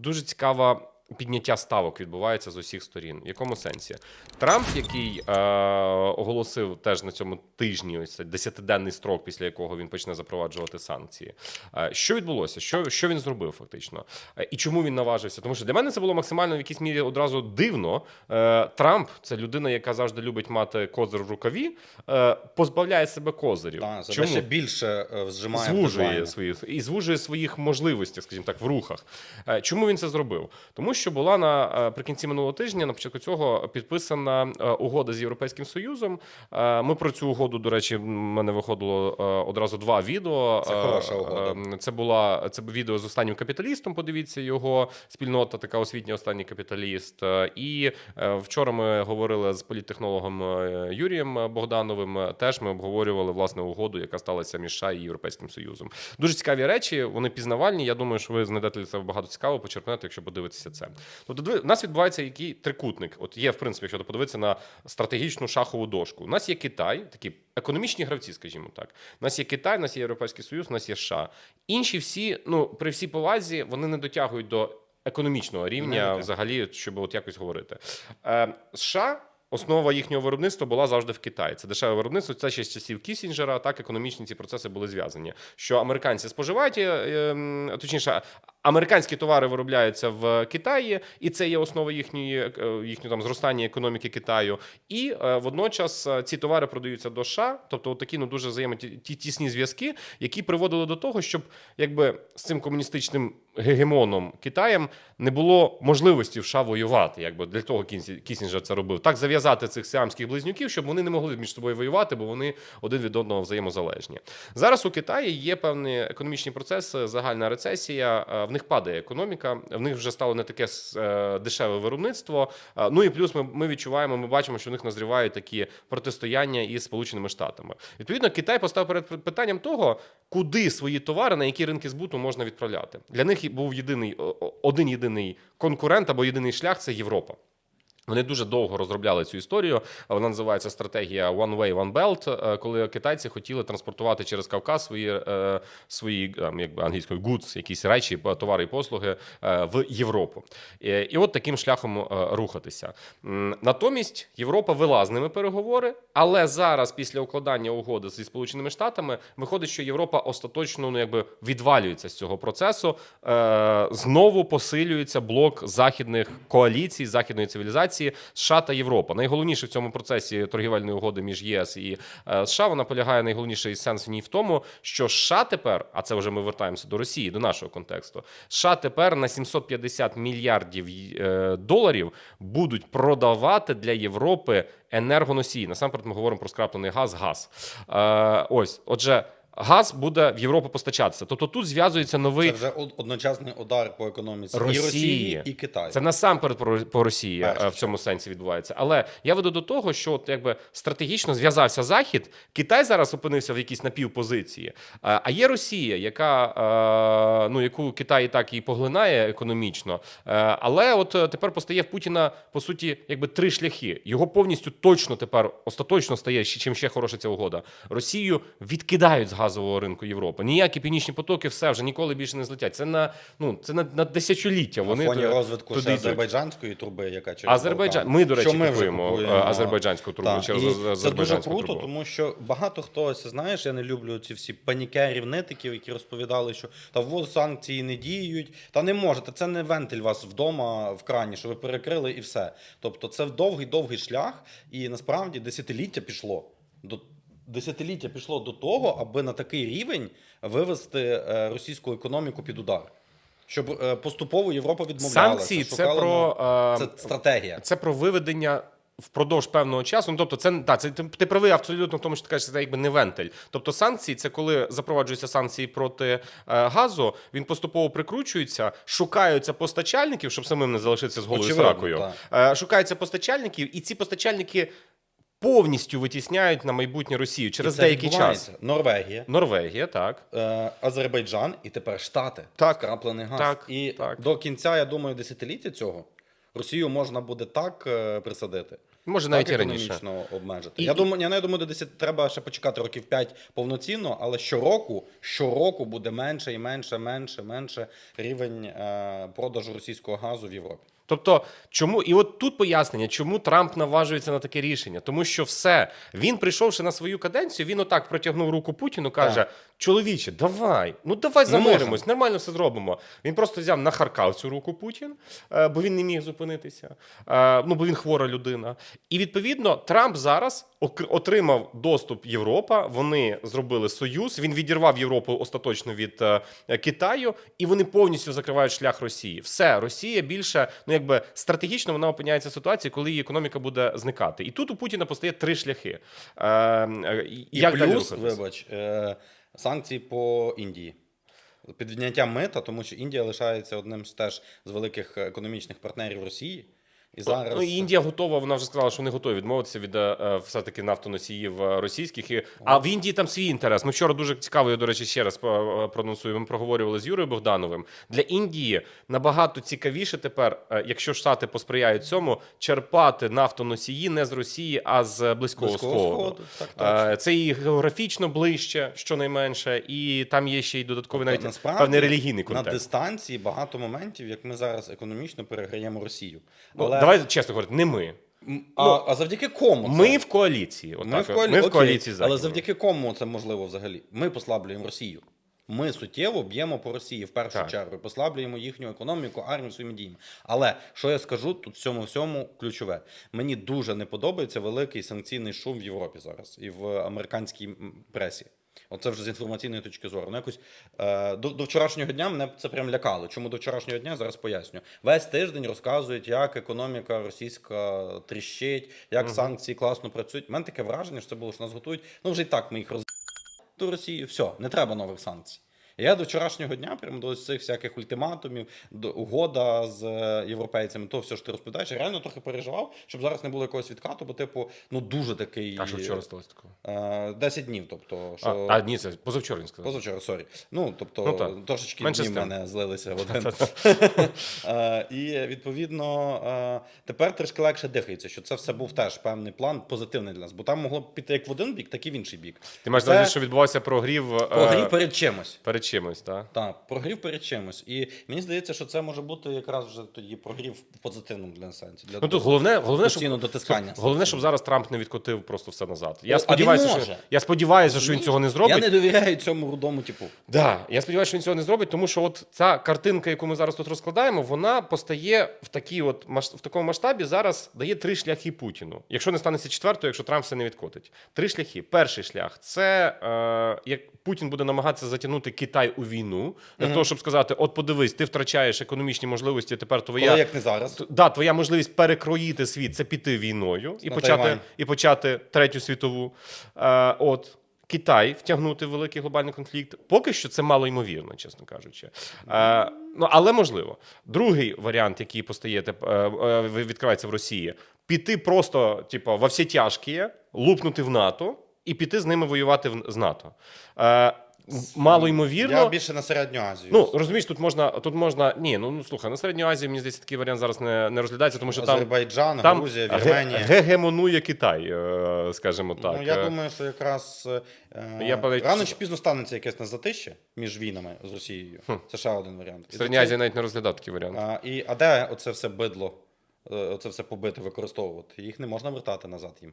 дуже цікава. Підняття ставок відбувається з усіх сторін. В якому сенсі? Трамп, який е, оголосив теж на цьому тижні, ось цей десятиденний строк, після якого він почне запроваджувати санкції. Е, що відбулося? Що, що він зробив фактично? Е, і чому він наважився? Тому що для мене це було максимально в якійсь мірі одразу дивно. Е, Трамп це людина, яка завжди любить мати козир в рукаві, е, позбавляє себе козирів. Так, Чому? ще більше е, зжимає звужує дедлайни. свої і звужує своїх можливостей, скажімо так, в рухах. Е, Чому він це зробив? Тому що була наприкінці минулого тижня, на початку цього, підписана е, угода з Європейським Союзом. Е, Ми про цю угоду, до речі, в мене виходило е, одразу два відео. Це Е, хороша угода. е, Це була це відео з останнім капіталістом. Подивіться його спільнота, така освітня останній капіталіст. Е, І е, вчора ми говорили з політтехнологом е, Юрієм Богдановим. Е, Теж ми обговорювали власне угоду, яка сталася між США і Європейським Союзом. Дуже цікаві речі, вони пізнавальні. Я думаю, що ви знайдете для себе багато цікавого, почерпнете, якщо подивитися це. Тобто, диви- у нас відбувається який трикутник. От є, в принципі, якщо подивитися на стратегічну шахову дошку. У нас є Китай, такі економічні гравці, скажімо так. У нас є Китай, у нас є Європейський Союз, у нас є США. Інші всі, ну при всій повазі, вони не дотягують до економічного рівня, дотягують. взагалі, щоб от якось говорити. Е, США. Основа їхнього виробництва була завжди в Китаї. Це дешеве виробництво. Це ще з часів Кісінджера. Так економічні ці процеси були зв'язані. Що американці споживають, е, е, точніше, американські товари виробляються в Китаї, і це є основа їхньої е, їхнього там зростання економіки Китаю. І е, водночас е, ці товари продаються до США, тобто такі ну дуже взаємоті ті тісні зв'язки, які приводили до того, щоб якби з цим комуністичним гегемоном Китаєм не було можливості в США воювати. Якби для того Кісінджер це робив. Так зав'язати цих сіамських близнюків, щоб вони не могли між собою воювати, бо вони один від одного взаємозалежні. Зараз у Китаї є певні економічні процеси, загальна рецесія. Них падає економіка, в них вже стало не таке е, дешеве виробництво. Е, Ну і плюс ми, ми відчуваємо, ми бачимо, що в них назрівають такі протистояння із Сполученими Штатами. Відповідно, Китай постав перед питанням того, куди свої товари, на які ринки збуту можна відправляти. Для них був єдиний один єдиний конкурент або єдиний шлях це Європа. Вони дуже довго розробляли цю історію. Вона називається стратегія One Way, One Belt, е, коли китайці хотіли транспортувати через Кавказ свої, е, свої там, якби англійською goods, якісь речі, товари і послуги е, в Європу. І, от таким шляхом е, рухатися. Натомість Європа вела з ними переговори, але зараз, після укладання угоди зі Сполученими Штатами, виходить, що Європа остаточно ну, якби відвалюється з цього процесу. Е, знову посилюється блок західних коаліцій, західної цивілізації США та Європа. Найголовніше в цьому процесі торгівельної угоди між єС і е, США вона полягає найголовніший сенс в ній в тому, що США тепер, а це вже ми вертаємося до Росії, до нашого контексту. США тепер на 750 мільярдів е, доларів будуть продавати для Європи енергоносії. Насамперед ми говоримо про скраплений газ, газ. Е, ось, отже. Газ буде в Європу постачатися. Тобто тут зв'язується новий Це вже одночасний удар по економіці Росії. і Росії, і Китаю. Це насамперед про, по Росії Перше, е, в цьому сенсі відбувається. Але я веду до того, що от якби стратегічно зв'язався Захід. Китай зараз опинився в якійсь напівпозиції. А а є Росія, яка е, ну яку Китай і так і поглинає економічно. Е, Але от е, тепер постає в Путіна по суті якби три шляхи. Його повністю точно тепер остаточно стає чим ще хороша ця угода. Росію відкидають з газового ринку Європи. Ніякі північні потоки, все вже ніколи більше не злетять. Це на ну це на, на десятиліття. На Вони фоні туди- розвитку туди ще азербайджанської труби, яка через Азербайджан. Ми, до речі, ми купуємо, купуємо е, азербайджанську трубу Так, через і аз- Це дуже круто, трубу. тому що багато хто знаєш, я не люблю ці всі панікерів, нитиків, які розповідали, що та вот санкції не діють. Та не можете, це не вентиль вас вдома в крані, що ви перекрили і все. Тобто це довгий довгий шлях, і насправді десятиліття пішло до. Десятиліття пішло до того, аби на такий рівень вивести е, російську економіку під удар, щоб е, поступово Європа відмовлялася. Санкції це про ну, е, це стратегія. це про виведення. Впродовж певного часу, ну тобто, це та це ти правий абсолютно в тому, що ти кажеш, це якби не вентиль. Тобто санкції, це коли запроваджуються санкції проти е, газу, він поступово прикручується, шукаються постачальників, щоб самим не залишитися з голою Очевидно, сракою. Е, шукаються постачальників, і ці постачальники повністю витісняють на майбутнє Росію через деякий час. Норвегія, Норвегія, так. е, Азербайджан і тепер Штати. Так. Скраплений газ. Так, і так. до кінця, я думаю, десятиліття цього Росію можна буде так е, присадити. Може, навіть так і раніше. економічно обмежити. І- я думаю, я не думаю, до 10 треба ще почекати років 5 повноцінно, але щороку, щороку буде менше і менше, менше, менше рівень е, продажу російського газу в Європі. Тобто, чому і от тут пояснення, чому Трамп наважується на таке рішення, тому що все він, прийшовши на свою каденцію, він отак протягнув руку Путіну, каже: Так. чоловіче, давай, ну давай Не замиримось, нормально все зробимо. Він просто взяв нахаркав цю руку Путін, е, бо він не міг зупинитися. е, Ну бо він хвора людина. І відповідно Трамп зараз отримав доступ Європа. Вони зробили союз. Він відірвав Європу остаточно від е, Китаю, і вони повністю закривають шлях Росії. Все, Росія більше, ну якби стратегічно вона опиняється в ситуації, коли її економіка буде зникати. І тут у Путіна постає три шляхи. Е, е, І як плюс, вибач, е, санкції по Індії. Підняття мита, тому що Індія лишається одним з теж з великих економічних партнерів Росії. І зараз Ну, Індія готова, вона вже сказала, що вони готові відмовитися від е, е, все-таки нафтоносіїв е, російських. І, а в Індії там свій інтерес. Ми вчора дуже цікаво, я, до речі, ще раз прононсую. Ми проговорювали з Юрою Богдановим. Для Індії набагато цікавіше тепер, якщо Штати посприяють цьому, черпати нафтоносії не з Росії, а з Близького, Близького Сходу. Сходу, так, Це і географічно ближче, щонайменше, і там є ще й додатковий навіть Тобто, насправді, певний релігійний на дистанції багато моментів, як ми зараз економічно переграємо Росію. Ну, Але Давай чесно говорити, не ми. А, а завдяки кому це? Ми в коаліції. Ми Отак, в, коалі... ми в окей, коаліції Але завдяки кому це можливо взагалі? Ми послаблюємо Росію. Ми суттєво б'ємо по Росії в першу Так. чергу, послаблюємо їхню економіку, армію своїми діями. Але що я скажу тут в цьому всьому ключове? Мені дуже не подобається великий санкційний шум в Європі зараз і в американській пресі. Оце вже з інформаційної точки зору. Ну, якось е, до, до вчорашнього дня мене це прям лякало. Чому до вчорашнього дня зараз поясню. Весь тиждень розказують, як економіка російська тріщить, як санкції класно працюють. У мене таке враження, що це було, що нас готують. Ну вже і так ми їх роз до Росії. Все, не треба нових санкцій. Я до вчорашнього дня, прямо до цих всяких ультиматумів, до угода з е, європейцями, то все, що ти розповідаєш, я реально трохи переживав, щоб зараз не було якогось відкату, бо, типу, ну дуже такий. А що вчора сталося такого? Е, 10 днів, тобто, що. А, а ні, це позавчора він сказав. Позавчора, сорі. Ну, тобто, Ну, так. трошечки Менше дні в мене злилися в один. Е, І відповідно е, тепер трішки легше дихається, що це все був теж певний план позитивний для нас. Бо там могло б піти як в один бік, так і в інший бік. Ти маєш на увазі, що відбувався прогрів, е, прогрів перед чимось. перед чимось, так? Так, прогрів перед чимось. І мені здається, що це може бути якраз вже тоді прогрів в позитивному для сенсі. Для Ну тут головне, головне, щоб, дотискання. головне, щоб зараз Трамп не відкотив просто все назад. Я а сподіваюся, що я сподіваюся, що він цього не зробить. Я не довіряю цьому рудому типу. Да, я сподіваюся, що він цього не зробить, тому що от ця картинка, яку ми зараз тут розкладаємо, вона постає в такій от в такому масштабі зараз дає три шляхи Путіну. Якщо не станеться четвертою, якщо Трамп все не відкотить. Три шляхи. Перший шлях це е, як Путін буде намагатися затягнути Китай у війну для того, щоб сказати: от подивись, ти втрачаєш економічні можливості. Тепер твоя Коли як не зараз. Т- Да, твоя можливість перекроїти світ це піти війною і На почати, Тайвань. і почати третю світову. Е, от. Китай втягнути в великий глобальний конфлікт. Поки що це мало ймовірно, чесно кажучи. Е, ну, але можливо. Другий варіант, який постає, е, е, відкривається в Росії: піти просто, типу, во всі тяжкі, лупнути в НАТО і піти з ними воювати в- з НАТО. Е, мало ймовірно. Я більше на середню Азію. Ну розумієш, тут можна тут можна. Ні, ну, ну слухай, на середню Азію мені здається, такий варіант зараз не, не розглядається, тому що там, Азербайджан, там Грузія, Вірменія. гегемонує Китай, е, скажімо так. Ну, я Е, думаю, що якраз е, Я навіть- рано чи пізно станеться якесь на затище між війнами з Росією. Це ще один варіант. Середня Азія навіть не розглядав такий варіант. а, і, а де оце все бидло, оце все побите використовувати? Їх не можна вертати назад їм.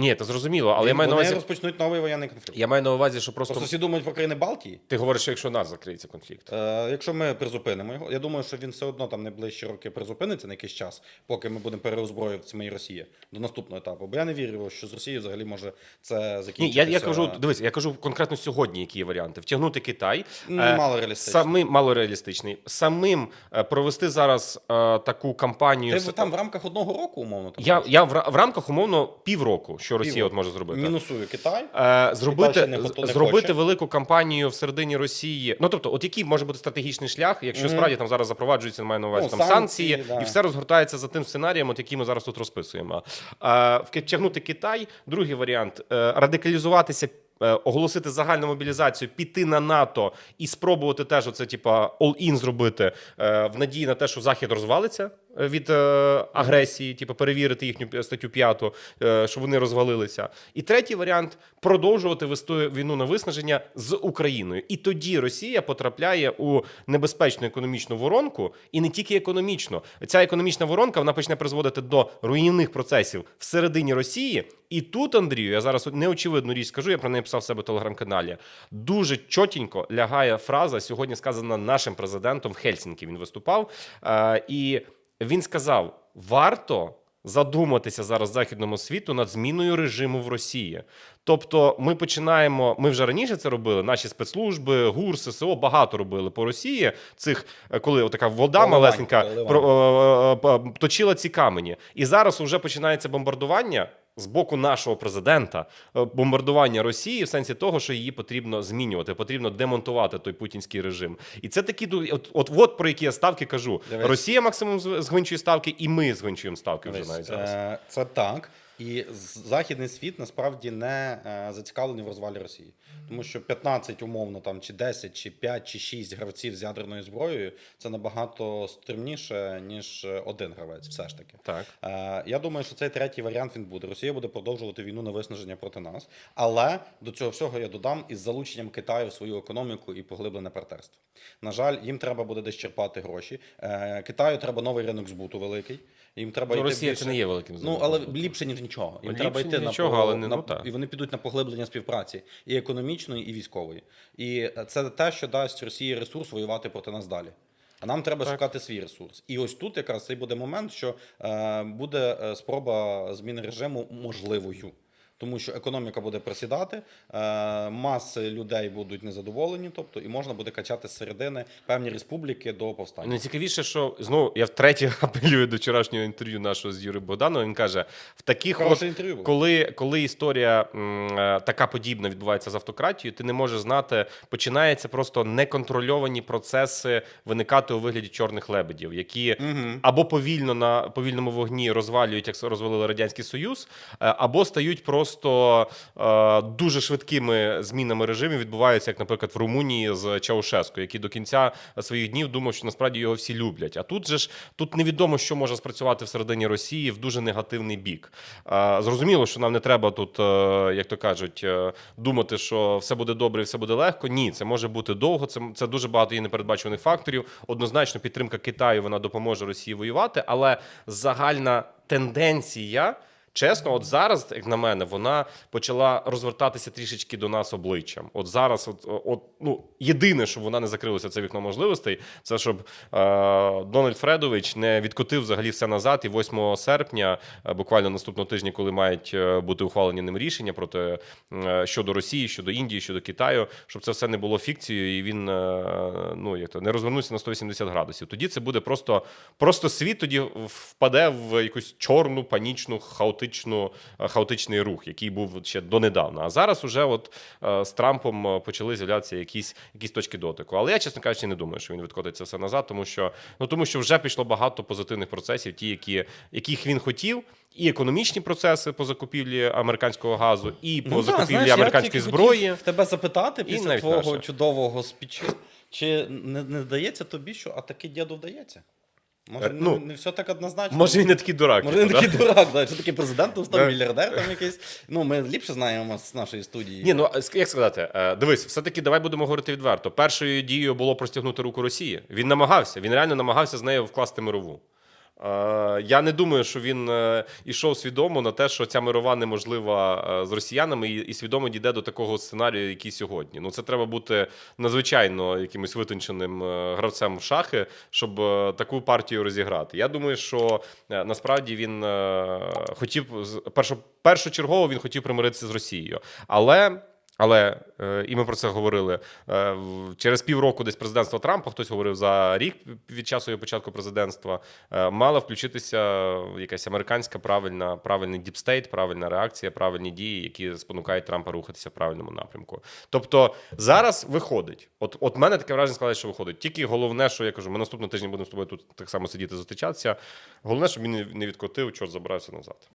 Ні, це зрозуміло, але я Їм- маю на Вони увазі. розпочнуть новий воєнний конфлікт. Я маю на увазі, що просто, Просто всі думають про країни Балтії. ти говориш, що якщо нас закриється конфлікт. Е, якщо ми призупинимо його, я думаю, що він все одно там найближчі роки призупиниться на якийсь час, поки ми будемо переозброюватися і Росія до наступного етапу. Бо я не вірю, що з Росією взагалі може це Ні, закінчитися. я, я кажу, дивись, я кажу конкретно сьогодні, які є варіанти. Втягнути Китай. Ну, е, мало реалістично. Самим мало реалістичний. Самим е, провести зараз е, таку кампанію. Ти з- там в рамках одного року, умовно, там Я, я в, ра- в рамках умовно півроку, що Росія от може зробити. мінусую Китай. Е, зробити, ще не не зробити хоче. велику кампанію всередині Росії. Ну тобто, от який може бути стратегічний шлях, якщо Мгм. справді там зараз запроваджується, маю на увазі Ну, там санкції, санкції, да. і все розгортається за тим сценарієм, от який ми зараз тут розписуємо. Е, втягнути Китай, другий варіант е, радикалізуватися. е, Оголосити загальну мобілізацію, піти на НАТО і спробувати теж оце, типа, all-in зробити е, в надії на те, що Захід розвалиться від е, агресії, типу, перевірити їхню статтю 5, е, щоб вони розвалилися. І третій варіант продовжувати вести війну на виснаження з Україною. І тоді Росія потрапляє у небезпечну економічну воронку, і не тільки економічно. Ця економічна воронка вона почне призводити до руйнівних процесів всередині Росії. І тут, Андрію, я зараз неочевидну річ скажу, я про неї писав в себе в телеграм-каналі. Дуже чотенько лягає фраза, сьогодні сказана нашим президентом в Хельсінкі. Він виступав. Е, і він сказав: варто задуматися зараз західному світу над зміною режиму в Росії. Тобто, ми починаємо. Ми вже раніше це робили. Наші спецслужби, ГУР, ССО багато робили по Росії. Цих е, коли така вода Поливання, малесенька про, е, е, точила ці камені. І зараз вже починається бомбардування. З боку нашого президента е, бомбардування Росії в сенсі того, що її потрібно змінювати, потрібно демонтувати той путінський режим. І це такі от, от, от про які я ставки кажу. Дивись. Росія максимум згвинчує ставки, і ми згвинчуємо ставки вже навіть зараз. е, Це так. І західний світ насправді не е, зацікавлений в розвалі Росії, тому що 15 умовно там чи 10, чи 5, чи 6 гравців з ядерною зброєю це набагато стримніше ніж один гравець. Все ж таки. Так. Е, Я думаю, що цей третій варіант він буде. Росія буде продовжувати війну на виснаження проти нас. Але до цього всього я додам із залученням Китаю в свою економіку і поглиблене партнерство. На жаль, їм треба буде десь черпати гроші. Е, Китаю треба новий ринок збуту великий. Їм треба Ну, йти Росія більше- це не є великим Ну, але ліпше, ніж нічого. Їм треба йти нічого, на, але не- на ну, так. і вони підуть на поглиблення співпраці і економічної, і військової. І це те, що дасть Росії ресурс воювати проти нас далі. А нам треба Так. шукати свій ресурс. І ось тут якраз цей буде момент, що е, буде е, спроба зміни режиму можливою. Тому що економіка буде просідати, е, маси людей будуть незадоволені, тобто і можна буде качати з середини певні республіки до повстання. Найцікавіше, що знову я втретє апелюю до вчорашнього інтерв'ю нашого з Юрієм Богдановим. Він каже: в таких от, інтерв'ю коли, коли історія м, е, така подібна відбувається з автократією, ти не можеш знати, починаються просто неконтрольовані процеси виникати у вигляді чорних лебедів, які або повільно на повільному вогні розвалюють, як розвалили радянський союз, е, або стають просто е, дуже швидкими змінами режимів. Відбуваються, як, наприклад, в Румунії з Чаушеско, який до кінця своїх днів думав, що насправді його всі люблять. А тут же ж тут невідомо, що може спрацювати всередині Росії в дуже негативний бік. Е, Зрозуміло, що нам не треба тут, е, як то кажуть, е, думати, що все буде добре і все буде легко. Ні, це може бути довго. Це, це дуже багато є непередбачуваних факторів. Однозначно, підтримка Китаю вона допоможе Росії воювати, але загальна тенденція. Чесно, от зараз, як на мене, вона почала розвертатися трішечки до нас обличчям. От зараз, от, от ну єдине, що вона не закрилося це вікно можливостей, це щоб е, Дональд Фредович не відкотив взагалі все назад. І 8 серпня, е, буквально наступного тижня, коли мають е, бути ухвалені ним рішення проти е, щодо Росії, щодо Індії, щодо Китаю, щоб це все не було фікцією, і він е, ну як то не розвернувся на 180 градусів. Тоді це буде просто, просто світ тоді впаде в якусь чорну, панічну, хаотичну, е, хаотичний рух, який був ще донедавна. А зараз уже от е, з Трампом е, почали з'являтися якісь, якісь точки дотику. Але я, чесно кажучи, не думаю, що він відкотиться все назад, тому що ну тому що вже пішло багато позитивних процесів, ті, які яких він хотів. І економічні процеси по закупівлі американського газу, і по Ну, закупівлі знаєш, американської зброї. хотів тебе запитати після твого наше. чудового спічу, чи не, не здається тобі, що а таки діду вдається? Може, Е, ну, не, не все так однозначно. Може, він не такий дурак. Може, він типу, да? такий дурак, да? що такий президентом став, Да. мільярдер там якийсь. Ну, ми ліпше знаємо з нашої студії. Ні, ну а ск- як сказати, Е, дивись, все-таки давай будемо говорити відверто. Першою дією було простягнути руку Росії. Він намагався, він реально намагався з нею вкласти мирову. Е, Я не думаю, що він е, ішов свідомо на те, що ця мирова неможлива е, з росіянами, і, свідомо дійде до такого сценарію, який сьогодні. Ну це треба бути надзвичайно якимось витонченим гравцем в шахи, щоб таку партію розіграти. Я думаю, що насправді він хотів першочергово він хотів примиритися з Росією, але. Але е, і ми про це говорили е, через півроку десь президентства Трампа. Хтось говорив за рік від часу його початку президентства. е, Мала включитися якась американська правильна, правильний діпстейт, правильна реакція, правильні дії, які спонукають Трампа рухатися в правильному напрямку. Тобто зараз виходить. От, от мене таке враження складає, що виходить. Тільки головне, що я кажу, ми наступного тижня будемо з тобою тут так само сидіти зустрічатися. Головне, щоб він не відкотив, чорт забрався назад.